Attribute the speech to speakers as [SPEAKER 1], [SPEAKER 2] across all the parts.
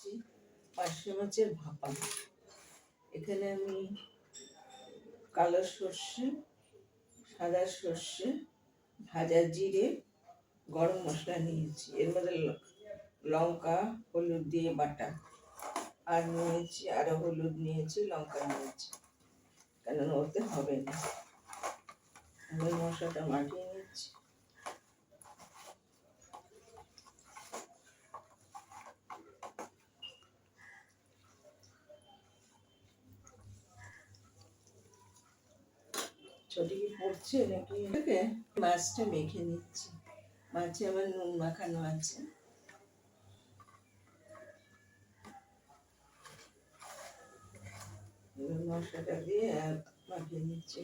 [SPEAKER 1] দিচ্ছি পার্শে মাছের ভাপা। এখানে আমি কালো সর্ষে, সাদা সর্ষে, ভাজা জিরে, গরম মশলা নিয়েছি। এর মধ্যে লঙ্কা, হলুদ দিয়ে বাটা। আর নিয়েছি আরও হলুদ নিয়েছি, লঙ্কা নিয়েছি। কেননা ওতে হবে না। আমি মশলাটা মাখিয়ে নিচ্ছি। ছোটি কি পড়ছে নাকি? এটাকে মাছটা মেখে নিচ্ছি। মাছে আবার নুন মাখানো আছে। এবার মশলাটা দিয়ে মাখিয়ে নিচ্ছি।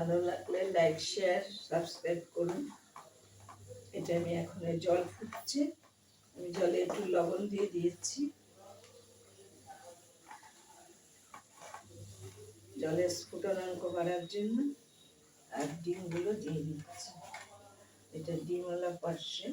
[SPEAKER 1] ভালো লাগলে লাইক শেয়ার সাবস্ক্রাইব করুন। এটা আমি এখন জল ফুটছে। আমি জলে একটু লবণ দিয়ে দিয়েছি। জলের স্ফুটনাঙ্ক করার জন্য আর ডিমগুলো দিয়ে দিচ্ছি। এটা ডিমওয়ালা পার্সেল